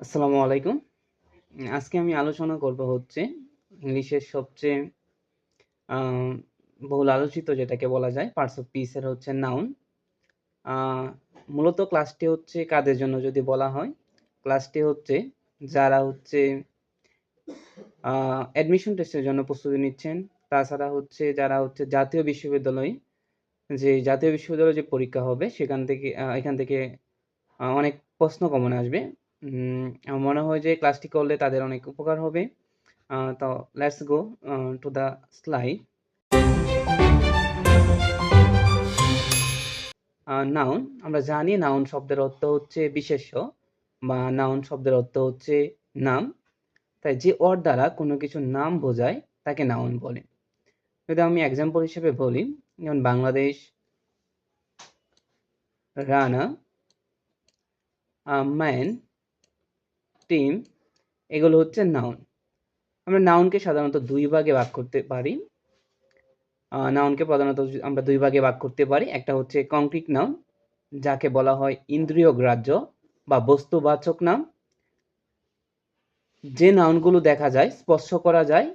আসসালামু আলাইকুম। আজকে আমি আলোচনা করব হচ্ছে ইংলিশের সবচেয়ে বহুল আলোচিত যেটাকে বলা যায় পার্টস অফ পিসের হচ্ছে নাউন। মূলত ক্লাসটি হচ্ছে কাদের জন্য যদি বলা হয়, ক্লাসটি হচ্ছে যারা হচ্ছে অ্যাডমিশন টেস্টের জন্য প্রস্তুতি নিচ্ছেন। তাছাড়া হচ্ছে যারা হচ্ছে জাতীয় বিশ্ববিদ্যালয়ে যে জাতীয় বিশ্ববিদ্যালয়ে যে পরীক্ষা হবে সেখান থেকে এখান থেকে অনেক প্রশ্ন কমন আসবে। আমার মনে হয় যে ক্লাসটি করলে তাদের অনেক উপকার হবে। তো let's go to the slide. Noun আমরা জানি নাউন শব্দের অর্থ হচ্ছে বিশেষ্য বা নাউন শব্দের অর্থ হচ্ছে নাম। তাই যে ওয়ার্ড দ্বারা কোনো কিছুর নাম বোঝায় তাকে নাউন বলে। যদি আমি এক্সাম্পল হিসেবে বলি, যেমন বাংলাদেশ, রানা, ম্যান, টিম এগুলো হচ্ছে নাউন। আমরা নাউনকে সাধারণত দুই ভাগে ভাগ করতে পারি। নাউনকে প্রধানত আমরা দুই ভাগে ভাগ করতে পারি। একটা হচ্ছে কংক্রিট নাউন যাকে বলা হয় ইন্দ্রিয় গ্রাহ্য বা বস্তুবাচক নাম। যে নাউনগুলো দেখা যায়, স্পর্শ করা যায়,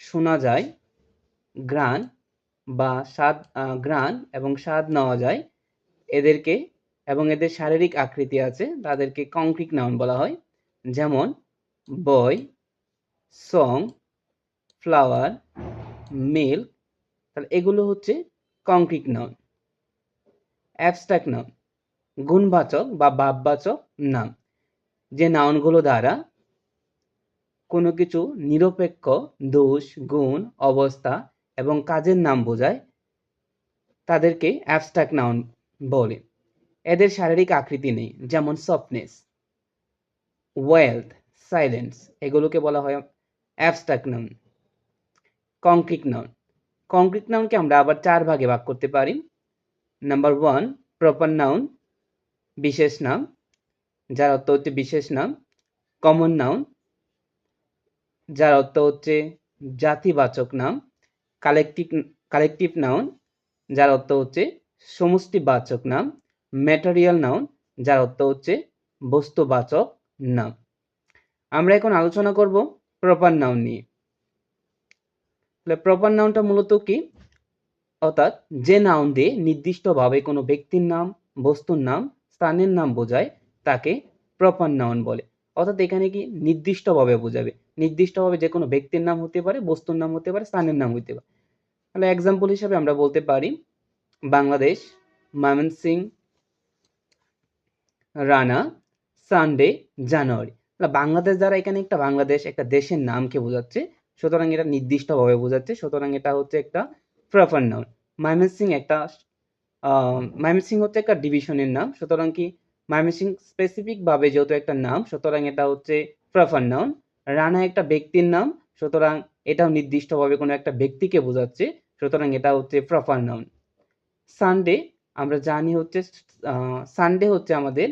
শোনা যায়, ঘ্রাণ বা স্বাদ আ ঘ্রাণ এবং স্বাদ নেওয়া যায় এদেরকে এবং এদের শারীরিক আকৃতি আছে তাদেরকে কংক্রিট নাউন বলা হয়। যেমন বই, সং, ফ্লাওয়ার, মিল্ক তাহলে এগুলো হচ্ছে কংক্রিট নাউন। অ্যাবস্ট্রাক্ট নাউন গুণবাচক বা ভাববাচক নাম। যে নাউনগুলো দ্বারা কোনো কিছু নিরপেক্ষ দোষ, গুণ, অবস্থা এবং কাজের নাম বোঝায় তাদেরকে অ্যাবস্ট্রাক্ট নাউন বলে। এদের শারীরিক আকৃতি নেই। যেমন সফটনেস, ওয়েলথ, সাইলেন্স এগুলোকে বলা হয় abstract noun. Concrete noun. Concrete নাউনকে আমরা আবার চার ভাগে ভাগ করতে পারি। নাম্বার ওয়ান প্রপার নাউন বিশেষ নাম যার অর্থ হচ্ছে বিশেষ নাম। কমন নাউন যার অর্থ হচ্ছে জাতিবাচক নাম। কালেকটিভ কালেকটিভ নাউন যার অর্থ হচ্ছে সমষ্টিবাচক নাম। ম্যাটেরিয়াল নাউন যার অর্থ হচ্ছে বস্তুবাচক নাম। আমরা এখন আলোচনা করব প্রপার নাউন নিয়ে। তাহলে প্রপার নাউনটা মূলত কি? অর্থাৎ যে নাউন দিয়ে নির্দিষ্টভাবে কোনো ব্যক্তির নাম, বস্তুর নাম, স্থানের নাম বোঝায় তাকে প্রপার নাউন বলে। অর্থাৎ এখানে কি নির্দিষ্টভাবে বোঝাবে। নির্দিষ্টভাবে যে কোনো ব্যক্তির নাম হতে পারে, বস্তুর নাম হতে পারে, স্থানের নাম হতে পারে। তাহলে এক্সাম্পল হিসাবে আমরা বলতে পারি বাংলাদেশ, ময়মনসিং, রানা, সানডে, জানুয়ারি। বাংলাদেশ দ্বারা এখানে একটা বাংলাদেশ একটা দেশের নামকে বোঝাচ্ছে। সুতরাং এটা নির্দিষ্টভাবে বোঝাচ্ছে। সুতরাং এটা হচ্ছে একটা প্রপার নাউন। ময়মনসিং একটা ময়মনসিং হচ্ছে একটা ডিভিশনের নাম। সুতরাং কি ময়মনসিং স্পেসিফিক ভাবে যেহেতু একটা নাম সুতরাং এটা হচ্ছে প্রপার নাউন। রানা একটা ব্যক্তির নাম সুতরাং এটাও নির্দিষ্টভাবে কোনো একটা ব্যক্তিকে বোঝাচ্ছে। সুতরাং এটা হচ্ছে প্রপার নাউন। সানডে আমরা জানি হচ্ছে সানডে হচ্ছে আমাদের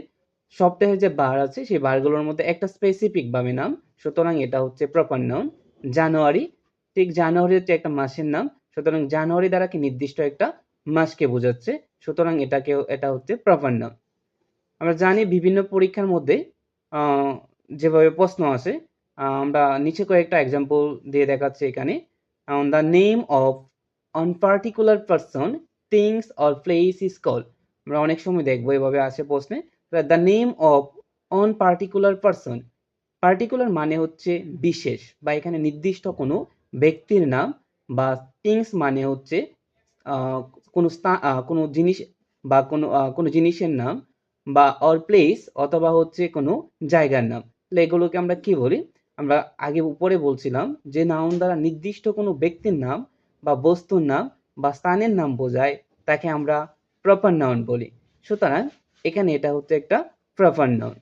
সপ্তাহের যে বার আছে সেই বারগুলোর মধ্যে একটা স্পেসিফিক ভাবে নাম। সুতরাং এটা হচ্ছে প্রপার নাউন। জানুয়ারি ঠিক জানুয়ারি হচ্ছে একটা মাসের নাম। সুতরাং জানুয়ারি দ্বারা কি নির্দিষ্ট একটা মাসকে বোঝাচ্ছে। সুতরাং এটাকেও এটা হচ্ছে প্রপার নাউন। আমরা জানি বিভিন্ন পরীক্ষার মধ্যে যেভাবে প্রশ্ন আসে আমরা নিচে কয়েকটা এক্সাম্পল দিয়ে দেখাচ্ছি এখানে। The name of an particular person, things or place is called. আমরা অনেক সময় দেখব এভাবে আসে প্রশ্নে। The name of an particular person. Particular মানে হচ্ছে বিশেষ বা এখানে নির্দিষ্ট কোনো ব্যক্তির নাম বা থিংস মানে হচ্ছে কোনো কোনো জিনিস বা কোনো কোনো জিনিসের নাম বা অর প্লেস অথবা হচ্ছে কোনো জায়গার নাম। তাহলে এগুলোকে আমরা কি বলি? আমরা আগে উপরে বলছিলাম যে নাউন দ্বারা নির্দিষ্ট কোনো ব্যক্তির নাম বা বস্তুর নাম বা স্থানের নাম বোঝায়, তাকে আমরা প্রপার নাউন বলি। সুতরাং এখানে এটা হচ্ছে একটা proper noun.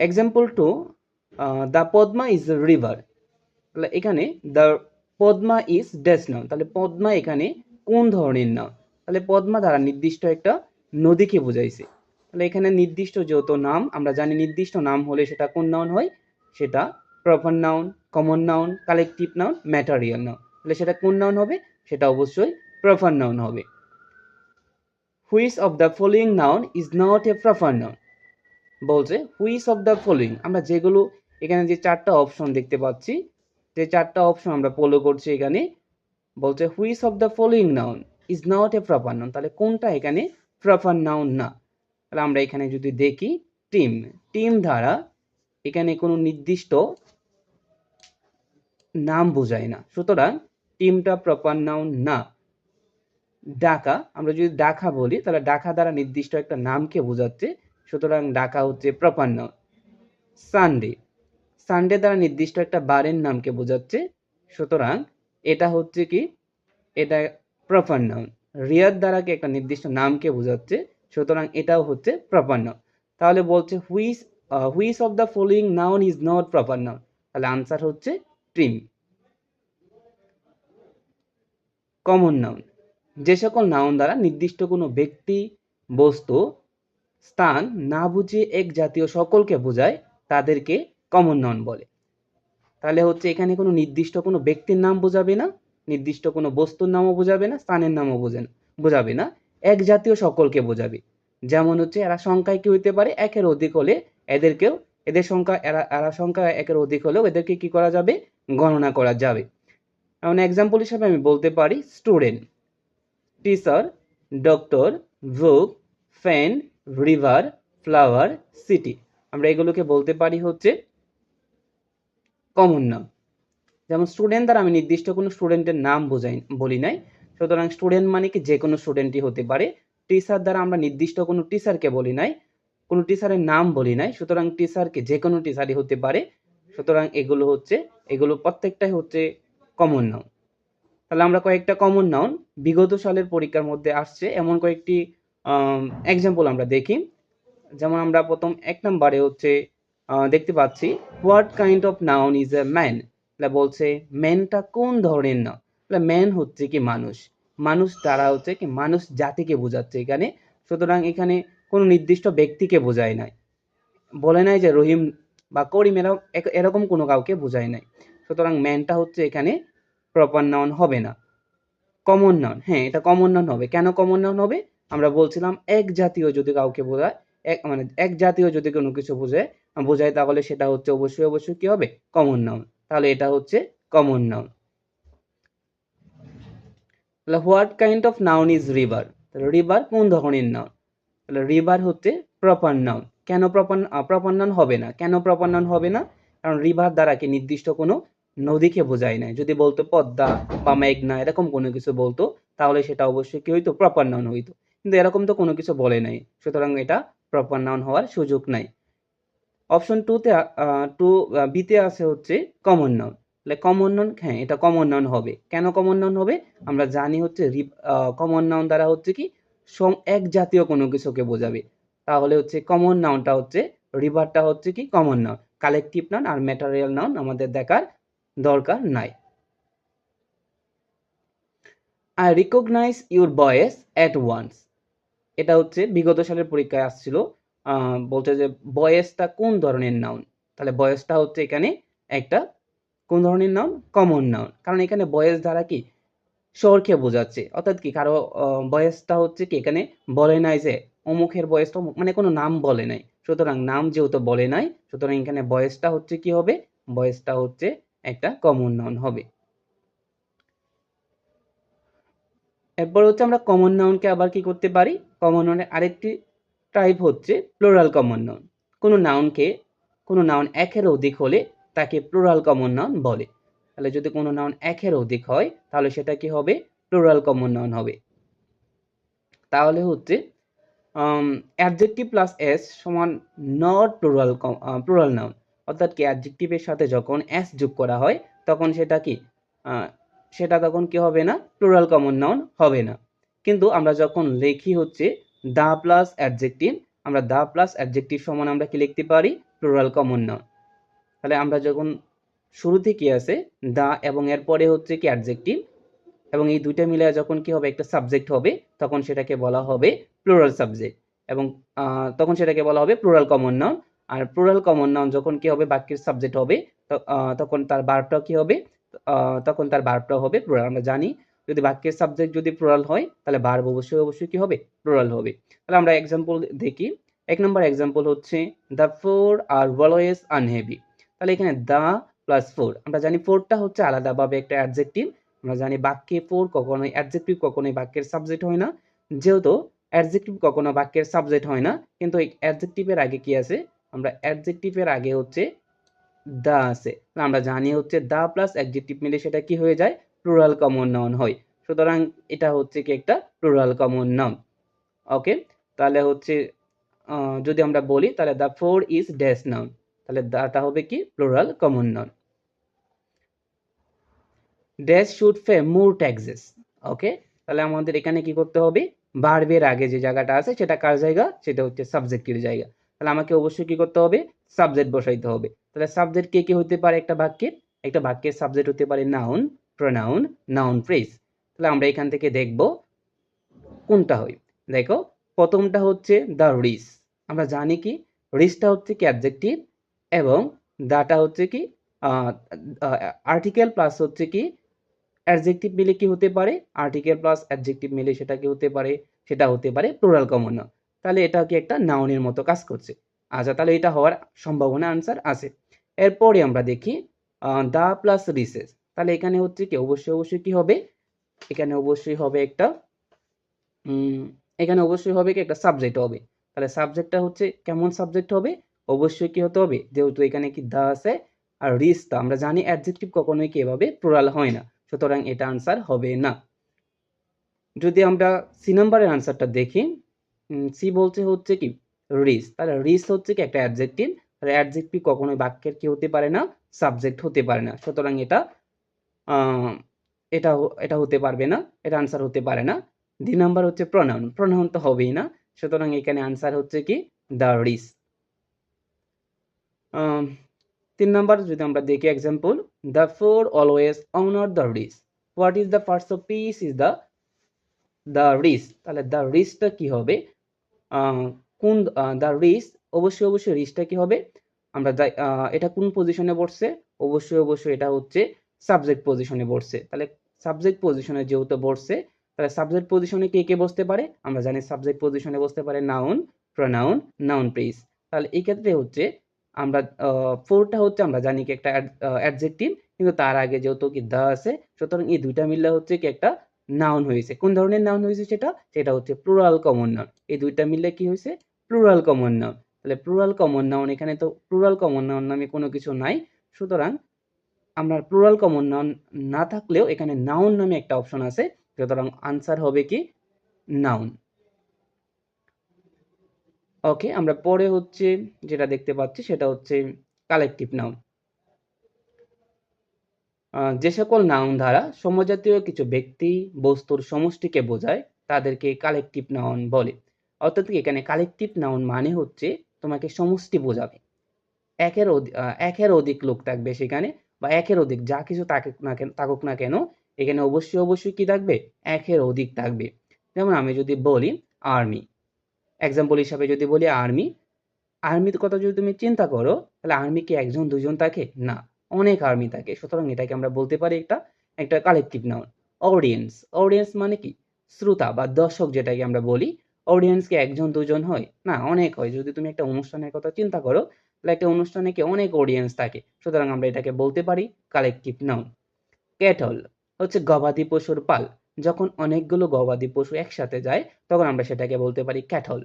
Example 2 a the Padma is river. তাহলে এখানে the Padma is dash noun. তাহলে পদ্মা এখানে কোন ধরনের নাম? তাহলে পদ্মা দ্বারা নির্দিষ্ট একটা নদীকে বোঝাইছে। তাহলে এখানে নির্দিষ্ট যেহেতু নাম, আমরা জানি নির্দিষ্ট নাম হলে সেটা কোন নাউন হয়? সেটা proper noun, common noun, collective noun, material noun. তাহলে সেটা কোন নাউন হবে? সেটা অবশ্যই প্রপার নাউন হবে। Which of the following noun is not a proper noun বলছে হুইচ অফ দ্য ফলোয়িং আমরা যেগুলো এখানে যে চারটা অপশন দেখতে পাচ্ছি যে চারটা অপশন আমরা ফলো করছি এখানে বলছে which of the following noun is not a proper noun তাহলে কোনটা এখানে প্রপার নাউন না তাহলে আমরা এখানে যদি দেখি টিম টিম দ্বারা এখানে কোনো নির্দিষ্ট নাম বোঝায় না। সুতরাং টিমটা প্রপার নাউন না। ডাকা, আমরা যদি ডাকা বলি, তাহলে ডাকা দ্বারা নির্দিষ্ট একটা নামকে বোঝাচ্ছে, সুতরাং ডাকা হচ্ছে প্রপার নাউন সানডে সানডে দ্বারা নির্দিষ্ট একটা বারের নামকে বোঝাচ্ছে, সুতরাং এটা হচ্ছে কি? এটা প্রপার নাউন রিয়ার দ্বারা কি একটা নির্দিষ্ট নামকে বোঝাচ্ছে, সুতরাং এটাও হচ্ছে প্রপার নাউন তাহলে বলছে which which of the following noun is not proper noun তাহলে আনসার হচ্ছে ট্রিম কমন নাউন যে সকল নাউন দ্বারা নির্দিষ্ট কোনো ব্যক্তি, বস্তু, স্থান না বুঝিয়ে এক জাতীয় সকলকে বোঝায়, তাদেরকে কমন নাউন বলে। তাহলে হচ্ছে এখানে কোনো নির্দিষ্ট কোনো ব্যক্তির নাম বোঝাবে না, নির্দিষ্ট কোনো বস্তুর নামও বোঝাবে না, স্থানের নামও বোঝে না, বোঝাবে না, এক জাতীয় সকলকে বোঝাবে। যেমন হচ্ছে এরা সংখ্যায় কি হইতে পারে? একের অধিক হলে এদেরকেও, এদের সংখ্যা, এরা এরা সংখ্যা একের অধিক হলেও এদেরকে কি করা যাবে? গণনা করা যাবে। যেমন এক্সাম্পল হিসাবে আমি বলতে পারি student teacher doctor book fan river flower city আমরা এগুলোকে বলতে পারি হচ্ছে কমন নাম যেমন স্টুডেন্ট দ্বারা আমি নির্দিষ্ট কোনো স্টুডেন্টের নাম বোঝাই, বলি নাই। সুতরাং স্টুডেন্ট মানে কি? যে কোনো স্টুডেন্টই হতে পারে। টিচার দ্বারা আমরা নির্দিষ্ট কোনো টিচারকে বলি নাই। কোনো টিচারের নাম বলি নাই, সুতরাং টিচারকে যে কোনো টিচারই হতে পারে, সুতরাং এগুলো হচ্ছে, এগুলো প্রত্যেকটাই হচ্ছে কমন নাউন তাহলে আমরা কয়েকটা কমন নাউন বিগত সালের পরীক্ষার মধ্যে আসছে, এমন কয়েকটি এক্সাম্পল আমরা দেখি। যেমন আমরা প্রথম এক নম্বরে হচ্ছে দেখতে পাচ্ছি what kind of noun is a man বলছে ম্যানটা কোন ধরনের নাউন তাহলে ম্যান হচ্ছে কি মানুষ। মানুষ তারা হচ্ছে কি, মানুষ জাতিকে বোঝাচ্ছে এখানে। সুতরাং এখানে কোনো নির্দিষ্ট ব্যক্তিকে বোঝায় নাই। বলে নাই যে রহিম বা করিম এরা এক- এরকম কোনো কাউকে বোঝায় নাই। সুতরাং ম্যানটা হচ্ছে এখানে প্রপার নাউন হবে না। কমন নাউন হ্যাঁ এটা কমন নাউন হবে। কেন কমন নাউন হবে? আমরা বলছিলাম এক জাতীয় যদি কাউকে বোঝায়, এক মানে এক জাতীয় যদি কোনো কিছু বোঝায় বোঝায় তাহলে সেটা হচ্ছে অবশ্যই অবশ্যই কি হবে? কমন নাউন তাহলে এটা হচ্ছে common noun what kind of noun is river river কোন ধরনের নাউন তাহলে রিভার হচ্ছে প্রপার নাউন কেন প্রপার প্রপার নাউন হবে না। কেন প্রপার নাউন হবে না? কারণ রিভার দ্বারা কি নির্দিষ্ট কোনো নদীকে বোঝায় না যদি বলতো পদ্মা বা মেঘনা, এরকম কোনো কিছু বলতো, তাহলে সেটা অবশ্যই কি হইতো? প্রপার নাউন হইতো। কিন্তু এরকম তো কোনো কিছু বলে নাই। সুতরাং এটা প্রপার নাউন হওয়ার সুযোগ নাই। অপশন টুতে টু বিতে আছে হচ্ছে কমন নাউন তাহলে কমন নাউন হ্যাঁ এটা কমন নাউন হবে। কেন কমন নাউন হবে? আমরা জানি হচ্ছে কমন নাউন দ্বারা হচ্ছে কি সম- এক জাতীয় কোনো কিছুকে বোঝাবে। তাহলে হচ্ছে কমন নাউনটা হচ্ছে রিভারটা হচ্ছে কি কমন নাউন কালেকটিভ নাউন আর ম্যাটারিয়াল নাউন আমাদের দেখার দরকার নাই। I recognise your voice at once এটা হচ্ছে বিগত সালের পরীক্ষায় আসছিল। বলছে যে বয়েসটা কোন ধরনের নাউন তাহলে বয়েসটা হচ্ছে এখানে একটা কোন ধরনের নাউন কমন নাউন কারণ এখানে বয়েস দ্বারা কি স্বরকে বোঝাচ্ছে। অর্থাৎ কি কারও বয়সটা হচ্ছে কি এখানে বলে নাই যে অমুখের বয়সটা মানে কোনো নাম বলে নাই। সুতরাং নাম যেহেতু বলে নাই, সুতরাং এখানে বয়সটা হচ্ছে কি হবে? বয়সটা হচ্ছে একটা কমন নাউন হবে। এরপর হচ্ছে আমরা কমন নাউনকে আবার কি করতে পারি? কমন নাউনের আরেকটি টাইপ হচ্ছে প্লোরাল কমন নাউন কোনো নাউনকে কোনো নাউন একের অধিক হলে তাকে প্লোরাল কমন নাউন বলে। তাহলে যদি কোনো নাউন একের অধিক হয়, তাহলে সেটা কি হবে? প্লোরাল কমন নাউন হবে। তাহলে হচ্ছে অ্যাডজেক্টিভ প্লাস এস সমান নট প্লুরাল প্লুরাল নাউন অর্থাৎ কি অ্যাডজেক্টিভের সাথে যখন এস যোগ করা হয়, তখন সেটা কি সেটা তখন কি হবে না? প্লুরাল কমন নাউন হবে না। কিন্তু আমরা যখন লিখি হচ্ছে দা প্লাস অ্যাডজেক্টিভ আমরা দা প্লাস অ্যাডজেক্টিভ সমান আমরা কি লিখতে পারি? প্লুরাল কমন নাউন তাহলে আমরা যখন শুরুতে কি আছে? দা এবং এর পরে হচ্ছে কি অ্যাডজেক্টিভ এবং এই দুইটা মিলে যখন কি হবে একটা সাবজেক্ট হবে, তখন সেটাকে বলা হবে প্লুরাল সাবজেক্ট এবং তখন সেটাকে বলা হবে প্লুরাল কমন নাউন আর প্লুরাল কমন নাউন যখন কি হবে বাক্যের সাবজেক্ট হবে তখন তার বার্বটা কি হবে? তখন তার বার্বটা হবে প্লুরাল আমরা জানি যদি বাক্যের সাবজেক্ট যদি প্লুরাল হয়, তাহলে ভার্ব অবশ্যই অবশ্যই কি হবে? প্লুরাল হবে। তাহলে আমরা এক্সাম্পল দেখি। এক নম্বর এক্সাম্পল হচ্ছে the poor are always unhappy তাহলে এখানে দ্য প্লাস ফোর আমরা জানি ফোরটা হচ্ছে আলাদাভাবে একটা অ্যাডজেক্টিভ আমরা জানি বাক্যে ফোর কখনোই অ্যাডজেক্টিভ কখনোই বাক্যের সাবজেক্ট হয় না। যেহেতু অ্যাডজেক্টিভ কখনো বাক্যের সাবজেক্ট হয় না, কিন্তু এই অ্যাডজেক্টিভের আগে কি আছে? আমরা অ্যাডজেক্টিভের আগে হচ্ছে দা আছে। আমরা জানি হচ্ছে দা প্লাস অ্যাডজেক্টিভ মিলে সেটা কি হয়ে যায়? প্লুরাল কমন নাউন হয়। সুতরাং এটা হচ্ছে কি একটা প্লুরাল কমন নাউন ওকে তাহলে হচ্ছে যদি আমরা বলি, তাহলে the poor is dash noun তাহলে দাটা হবে কি? Plural common noun dash should pay more taxes ওকে তাহলে আমাদের এখানে কি করতে হবে? ভার্বের আগে যে জায়গাটা আছে, সেটা কার জায়গা? সেটা হচ্ছে সাবজেক্টের জায়গা। তাহলে আমাকে অবশ্যই কি করতে হবে? সাবজেক্ট বসাইতে হবে। তাহলে সাবজেক্ট কে কি হতে পারে একটা বাক্যের একটা বাক্যের সাবজেক্ট হতে পারে নাউন প্রোনাউন নাউন ফ্রেজ তাহলে আমরা এখান থেকে দেখব কোনটা হয়। দেখো, প্রথমটা হচ্ছে দ্য রিস আমরা জানি কি? রিসটা হচ্ছে কি অ্যাডজেক্টিভ এবং দাটা হচ্ছে কি আর্টিকেল প্লাস হচ্ছে কি অ্যাডজেক্টিভ মিলে কি হতে পারে? আর্টিকেল প্লাস অ্যাডজেক্টিভ মিলে সেটা কি হতে পারে? সেটা হতে পারে প্লুরাল কমন নাউন তাহলে এটা কি একটা নাউনের মতো কাজ করছে। আচ্ছা তাহলে এটা হওয়ার সম্ভাবনা আনসার আছে। এরপরে আমরা দেখি দা প্লাস রিসেস তাহলে এখানে হচ্ছে কি? অবশ্যই অবশ্যই কি হবে? এখানে অবশ্যই হবে একটা এখানে অবশ্যই হবে কি? একটা সাবজেক্ট হবে। তাহলে সাবজেক্টটা হচ্ছে কেমন সাবজেক্ট হবে? অবশ্যই কি হতে হবে? যেহেতু এখানে কি দা আছে আর রিসটা আমরা জানি অ্যাডজেক্টিভ কখনোই কি এভাবে হয় না। সুতরাং এটা আনসার হবে না। যদি আমরা সি নাম্বারের আনসারটা দেখি সি বলছে হচ্ছে কি? রিস তাহলে রিস হচ্ছে কি? একটা অ্যাডজেক্টিভ আর অ্যাডজেক্টিভ কখনোই বাক্যের কি হতে পারে না? সাবজেক্ট হতে পারে না। সুতরাং এটা এটা এটা হতে পারবে না। এটা আনসার হতে পারে না। দুই নাম্বার হচ্ছে প্রনাউন প্রনাউন তো হবেই না। সুতরাং এখানে আনসার হচ্ছে কি? দ্য রিস তিন নাম্বার যদি আমরা দেখি example the poor always honour the rich what is the first of piece is the the rich তাহলে দ্য রিসটা কি হবে? কোন দ্য রিস অবশ্যই অবশ্যই রিসটা কি হবে? আমরা এটা কোন পজিশনে বসছে? অবশ্যই অবশ্যই এটা হচ্ছে সাবজেক্ট পজিশনে বসছে। তাহলে সাবজেক্ট পজিশনে যেহেতু বসছে, তাহলে সাবজেক্ট পজিশনে কে কে বসতে পারে? আমরা জানি সাবজেক্ট পজিশনে বসতে পারে নাউন প্রনাউন নাউন প্রেস তাহলে এই ক্ষেত্রে হচ্ছে আমরা ফোরটা হচ্ছে আমরা জানি কি একটা অ্যাডজেক্টিভ কিন্তু তার আগে যেহেতু কি দা আছে, সুতরাং এই দুইটা মিললে হচ্ছে কি একটা নাউন হয়েছে। কোন ধরনের নাউন হয়েছে সেটা? সেটা হচ্ছে প্লুরাল কমন নাউন এই দুইটা মিললে কি হয়েছে? প্লুরাল কমন নাউন তাহলে প্লুরাল কমন নাউন এখানে তো প্লুরাল কমন নাউন নামে কোনো কিছু নাই। সুতরাং আমরা প্লুরাল কমন নাউন না থাকলেও এখানে নাউন নামে একটা অপশন আছে, সুতরাং আনসার হবে কি? নাউন ওকে আমরা পরে হচ্ছে যেটা দেখতে পাচ্ছি সেটা হচ্ছে কালেকটিভ নাউন যে সকল নাউন দ্বারা সমজাতীয় কিছু ব্যক্তি, বস্তুর সমষ্টিকে বোঝায়, তাদেরকে কালেকটিভ নাউন বলে। অর্থাৎ এখানে কালেকটিভ নাউন মানে হচ্ছে তোমাকে সমষ্টি বোঝাবে। একের একের অধিক লোক থাকবে সেখানে বা একের অধিক যা কিছু থাকুক না কেন, থাকুক না কেন, এখানে অবশ্যই অবশ্যই কি থাকবে? একের অধিক থাকবে। যেমন আমি যদি বলি আর্মি এক্সাম্পল হিসাবে যদি বলি আর্মি আর্মির কথা যদি তুমি চিন্তা করো, তাহলে আর্মি কি একজন, দুজন থাকে? না, অনেক আর্মি থাকে। সুতরাং এটাকে আমরা বলতে পারি একটা একটা কালেকটিভ নাউন অডিয়েন্স অডিয়েন্স মানে কি? শ্রোতা বা দর্শক যেটাকে আমরা বলি। অডিয়েন্স কি একজন, দুজন হয়? না, অনেক হয়। যদি তুমি একটা অনুষ্ঠানের কথা চিন্তা করো, তাহলে একটা অনুষ্ঠানে কি অনেক অডিয়েন্স থাকে? সুতরাং আমরা এটাকে বলতে পারি কালেকটিভ নাউন ক্যাটল হচ্ছে গবাদি পশুর পাল। যখন অনেকগুলো গবাদি পশু একসাথে যায়, তখন আমরা সেটাকে বলতে পারি ক্যাটল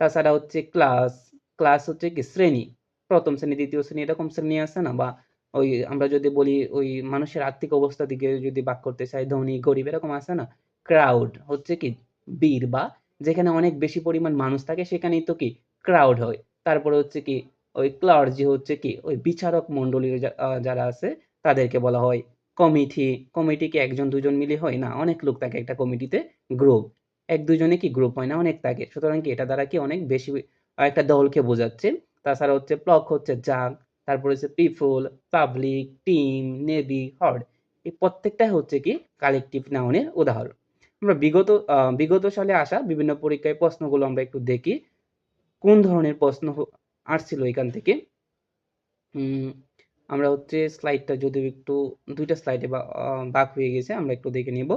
তাছাড়া হচ্ছে ক্লাস ক্লাস হচ্ছে কি শ্রেণি। প্রথম শ্রেণি, দ্বিতীয় শ্রেণি এরকম শ্রেণি আছে না? বা ওই আমরা যদি বলি ওই মানুষের আর্থিক অবস্থা দিকে যদি বাক করতে চাই, ধনী, গরিব এরকম আছে না? ক্রাউড হচ্ছে কি বীর বা যেখানে অনেক বেশি পরিমাণ মানুষ থাকে, সেখানেই তো কি ক্রাউড হয়। তারপরে হচ্ছে কি ওই ক্লার্জি হচ্ছে কি ওই বিচারক মণ্ডলীর যারা আছে, তাদেরকে বলা হয় কমিটি কমিটি কি একজন, দুজন মিলে হয়? না, অনেক লোক থাকে একটা কমিটিতে গ্রুপ এক দুজনে কি গ্রুপ হয় না? অনেক থাকে। সুতরাং কি এটা দ্বারা কি অনেক বেশি একটা দলকে বোঝাচ্ছে। তাছাড়া হচ্ছে প্লক হচ্ছে জাগ তারপরে হচ্ছে people public team navy herd এই প্রত্যেকটাই হচ্ছে কি কালেকটিভ নাউনের উদাহরণ। আমরা বিগত বিগত সালে আসা বিভিন্ন পরীক্ষায় প্রশ্নগুলো আমরা একটু দেখি। কোন ধরনের প্রশ্ন আসছিল এখান থেকে? আমরা হচ্ছে স্লাইডটা যদি একটু, দুইটা স্লাইডে বাক হয়ে গেছে, আমরা একটু দেখে নিব।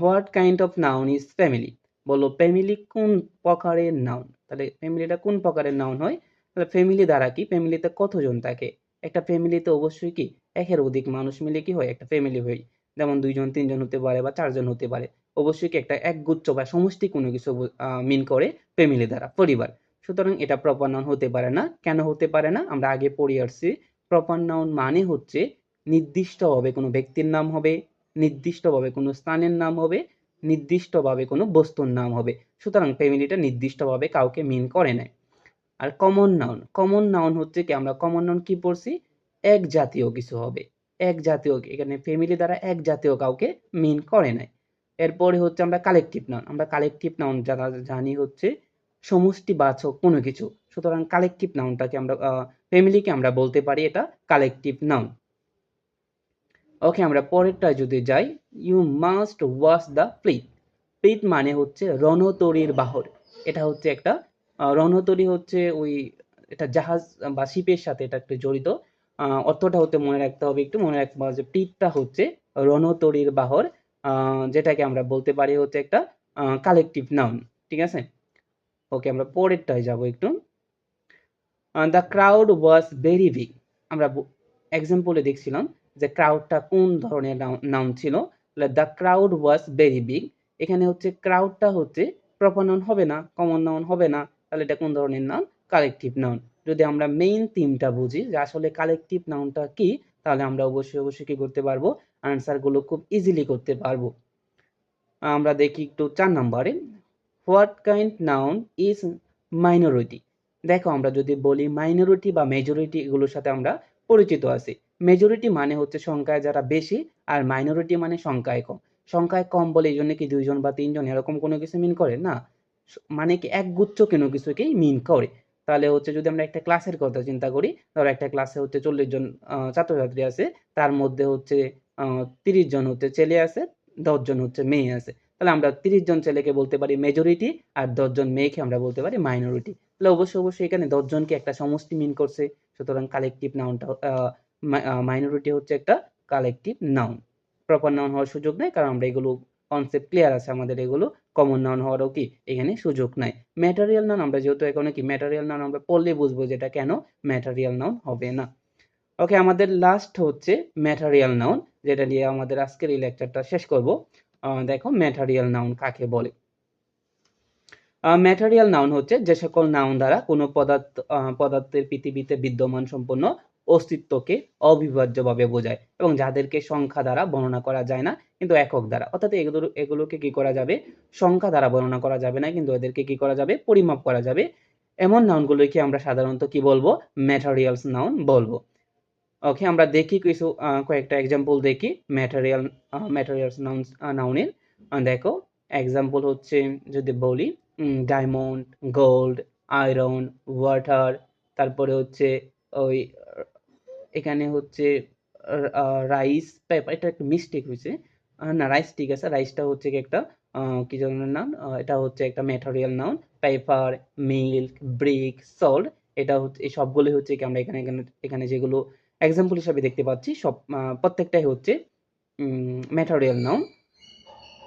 What kind of noun is family বলো ফ্যামিলি কোন প্রকারের নাউন তাহলে ফ্যামিলিটা কোন প্রকারের নাউন হয়? তাহলে ফ্যামিলি দ্বারা কি? ফ্যামিলিতে কতজন থাকে? একটা ফ্যামিলিতে অবশ্যই কি? একের অধিক মানুষ মিলে কি হয়? একটা ফ্যামিলি হয়। যেমন দুইজন, তিনজন হতে পারে বা চারজন হতে পারে। অবশ্যই কি একটা একগুচ্ছ বা সমষ্টি কোনো কিছু মিন করে ফ্যামিলি দ্বারা, পরিবার। সুতরাং এটা প্রপার নাউন হতে পারে না। কেন হতে পারে না? আমরা আগে পড়ে আসছি। প্রপার নাউন মানে হচ্ছে নির্দিষ্টভাবে কোনো ব্যক্তির নাম হবে, নির্দিষ্টভাবে কোনো স্থানের নাম হবে, নির্দিষ্টভাবে কোনো বস্তুর নাম হবে। সুতরাং ফ্যামিলিটা নির্দিষ্টভাবে কাউকে মিন করে নেয় আর কমন নাউন কমন নাউন হচ্ছে কি, আমরা কমন নাউন কি পড়ছি? এক জাতীয় কিছু হবে। এক জাতীয়, এখানে ফ্যামিলি দ্বারা এক জাতীয় কাউকে মিন করে নাই। এরপরে হচ্ছে আমরা কালেকটিভ নাউন আমরা কালেকটিভ নাউন যারা জানি হচ্ছে সমষ্টিবাচক কোনো কিছু। সুতরাং কালেকটিভ নাউনটাকে আমরা ফ্যামিলিকে আমরা বলতে পারি এটা কালেকটিভ নাউন ওকে আমরা পরেরটা যদি যাই you must wash the fleet fleet মানে হচ্ছে রণতরীর বাহর। এটা হচ্ছে একটা রণতরী হচ্ছে ওই এটা জাহাজ বা শিপের সাথে এটা একটু জড়িত। অর্থটা হতে মনে রাখতে হবে একটু, মনে রাখতে হবে যে প্লিটটা হচ্ছে রণতরীর বাহর যেটাকে আমরা বলতে পারি হচ্ছে একটা কালেকটিভ নাউন ঠিক আছে? ওকে আমরা পরেরটায় যাব একটু। The crowd was very big আমরা এক্সাম্পলে দেখছিলাম যে ক্রাউডটা কোন ধরনের নাউন ছিল। The crowd was very big এখানে হচ্ছে ক্রাউডটা হচ্ছে প্রপার নাউন হবে না কমন নাউন হবে না। তাহলে এটা কোন ধরনের নাউন কালেকটিভ নাউন যদি আমরা মেইন থিমটা বুঝি যে আসলে কালেকটিভ নাউনটা কি, তাহলে আমরা অবশ্যই অবশ্যই কি করতে পারব? আনসারগুলো খুব ইজিলি করতে পারব। আমরা দেখি একটু চার নাম্বারে। What kind noun is minority দেখো আমরা যদি বলি মাইনরিটি বা মেজরিটি এগুলোর সাথে আমরা পরিচিত আছি। মেজরিটি মানে হচ্ছে সংখ্যায় যারা বেশি আর মাইনরিটি মানে সংখ্যায় কম। সংখ্যায় কম বলে এই জন্য কি দুইজন বা তিনজন এরকম কোনো কিছু মিন করে? না। মানে কি এক গুচ্ছ কোনো কিছুকেই মিন করে। তাহলে হচ্ছে যদি আমরা একটা ক্লাসের কথা চিন্তা করি, ধরো একটা ক্লাসে হচ্ছে চল্লিশ জন ছাত্রছাত্রী আছে, তার মধ্যে হচ্ছে তিরিশ জন হচ্ছে ছেলে আছে দশজন হচ্ছে মেয়ে আছে। তাহলে আমরা তিরিশ জন ছেলেকে বলতে পারি মেজরিটি আর দশজন মেয়েকে আমরা বলতে পারি মাইনরিটি তাহলে অবশ্যই অবশ্যই এখানে দশজনকে একটা সমষ্টি মিন করছে। সুতরাং কালেকটিভ নাউনটা মাইনরিটি হচ্ছে একটা কালেকটিভ নাউন প্রপার নাউন হওয়ার সুযোগ নেই, কারণ আমরা এগুলো কনসেপ্ট ক্লিয়ার আছে, আমাদের এগুলো কমন নাউন হওয়ারও কি এখানে সুযোগ নাই। ম্যাটারিয়াল নাউন আমরা যেহেতু এখন কি ম্যাটারিয়াল নাউন আমরা পড়লে বুঝব যেটা কেন ম্যাটারিয়াল নাউন হবে না। ওকে আমাদের লাস্ট হচ্ছে ম্যাটারিয়াল নাউন যেটা নিয়ে আমাদের আজকের এই লেকচারটা শেষ করব। দেখো ম্যাটারিয়াল নাউন কাকে বলে? ম্যাটারিয়াল নাউন হচ্ছে যে সকল নাউন দ্বারা কোনো পদার্থ পদার্থের পৃথিবীতে বিদ্যমান সম্পন্ন অস্তিত্বকে অবিভাজ্যভাবে বোঝায় এবং যাদেরকে সংখ্যা দ্বারা বর্ণনা করা যায় না, কিন্তু একক দ্বারা। অর্থাৎ এগুলো এগুলোকে কি করা যাবে? সংখ্যা দ্বারা বর্ণনা করা যাবে না, কিন্তু এদেরকে কি করা যাবে? পরিমাপ করা যাবে। এমন নাউনগুলোকে আমরা সাধারণত কি বলব? ম্যাটারিয়ালস নাউন বলব। ওকে আমরা দেখি কিছু কয়েকটা এক্সাম্পল দেখি ম্যাটারিয়াল ম্যাটারিয়ালস নাউন নাউনের দেখো এক্সাম্পল হচ্ছে, যদি বলি ডায়মন্ড গোল্ড আয়রন ওয়াটার তারপরে হচ্ছে ওই, এখানে হচ্ছে রাইস পেপার এটা একটা মিস্টেক হয়েছে। না রাইস ঠিক আছে রাইসটা হচ্ছে কি একটা কি ধরনের নাম? এটা হচ্ছে একটা material noun paper milk brick salt এটা হচ্ছে, এই সবগুলোই হচ্ছে কি আমরা এখানে এখানে এখানে যেগুলো এক্সাম্পল হিসাবে দেখতে পাচ্ছি, সব প্রত্যেকটাই হচ্ছে ম্যাটেরিয়াল নাউন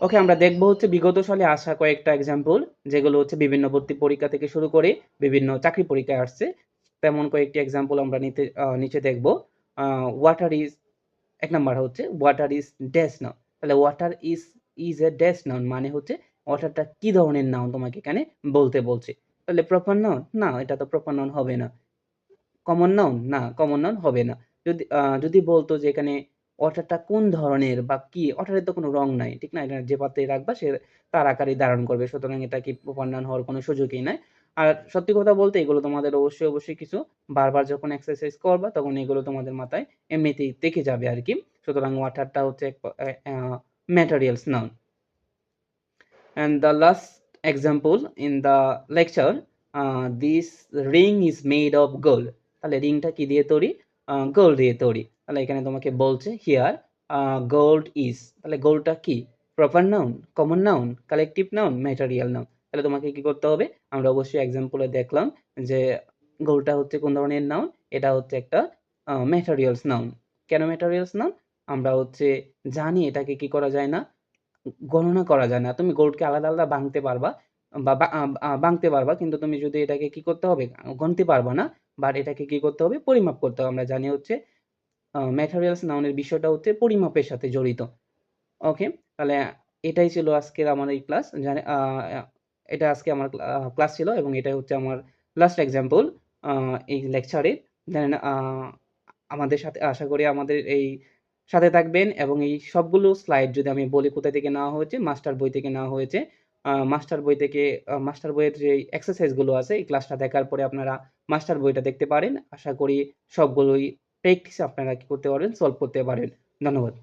ওকে আমরা দেখব হচ্ছে বিগত সালে আসা কয়েকটা এক্সাম্পল যেগুলো হচ্ছে বিভিন্ন ভর্তি পরীক্ষা থেকে শুরু করে বিভিন্ন চাকরি পরীক্ষায় আসছে। তেমন কয়েকটি এক্সাম্পল আমরা নিতে নিচে দেখব। ওয়াটার ইজ এক নাম্বার হচ্ছে ওয়াটার ইজ ড্যাশ নাউন তাহলে water is is a dash noun মানে হচ্ছে ওয়াটারটা কি ধরনের নাউন তোমাকে এখানে বলতে বলছে। তাহলে প্রপার নাউন না, এটা তো প্রপার নাউন হবে না। কমন নাউন না কমন নাউন হবে না। যদি যদি বলতো যে এখানে ওয়াটারটা কোন ধরনের বা কি ওয়াটারের তো কোনো রং নাই, ঠিক না? এটা যে পাত্রে রাখবা সে তার আকারই ধারণ করবে, সুতরাং এটা কি প্রপার হওয়ার কোনো সুযোগই নাই। আর সত্যি কথা বলতে এগুলো তোমাদের অবশ্যই অবশ্যই কিছু বারবার যখন এক্সারসাইজ করবা তখন এগুলো তোমাদের মাথায় এমনিতেই দেখে যাবে আর কি। সুতরাং ওয়াটারটা হচ্ছে materials noun and the last example in the lecture this ring is made of gold তাহলে রিংটা কি দিয়ে তৈরি? গোল্ড দিয়ে তৈরি। তাহলে এখানে তোমাকে বলছে হিয়ার গোল্ড ইজ তাহলে গোল্ডটা কি? Proper noun common noun collective noun material noun তাহলে তোমাকে কি করতে হবে? আমরা অবশ্যই এক্সাম্পলে দেখলাম যে গোলটা হচ্ছে কোন ধরনের নাউন এটা হচ্ছে একটা ম্যাটেরিয়ালস নাউন কেন ম্যাটেরিয়ালস নাউন আমরা হচ্ছে জানি এটাকে কি করা যায় না গণনা করা যায় না। তুমি গোল্ডকে আলাদা, আলাদা ভাঙতে পারবা বা ভাঙতে পারবা কিন্তু তুমি যদি এটাকে কি করতে হবে? গণতে পারবা না। বাট এটাকে কি করতে হবে? পরিমাপ করতে হবে। আমরা জানি হচ্ছে ম্যাটেরিয়ালস নাউনের বিষয়টা হচ্ছে পরিমাপের সাথে জড়িত। ওকে? তাহলে এটাই ছিল আজকের আমার এই ক্লাস। এটা আজকে আমার ক্লাস ছিল এবং এটাই হচ্ছে আমার লাস্ট এক্সাম্পল এই লেকচারের। দেন আমাদের সাথে আশা করি আমাদের এই সাথে থাকবেন এবং এই সবগুলো স্লাইড যদি আমি বলি কোথা থেকে নেওয়া হয়েছে, মাস্টার বই থেকে নেওয়া হয়েছে। মাস্টার বই থেকে মাস্টার বইয়ের যে এক্সারসাইজগুলো আছে এই ক্লাসটা দেখার পরে আপনারা মাস্টার বইটা দেখতে পারেন। আশা করি সবগুলোই প্র্যাকটিসে আপনারা কি করতে পারবেন? সলভ করতে পারেন। ধন্যবাদ।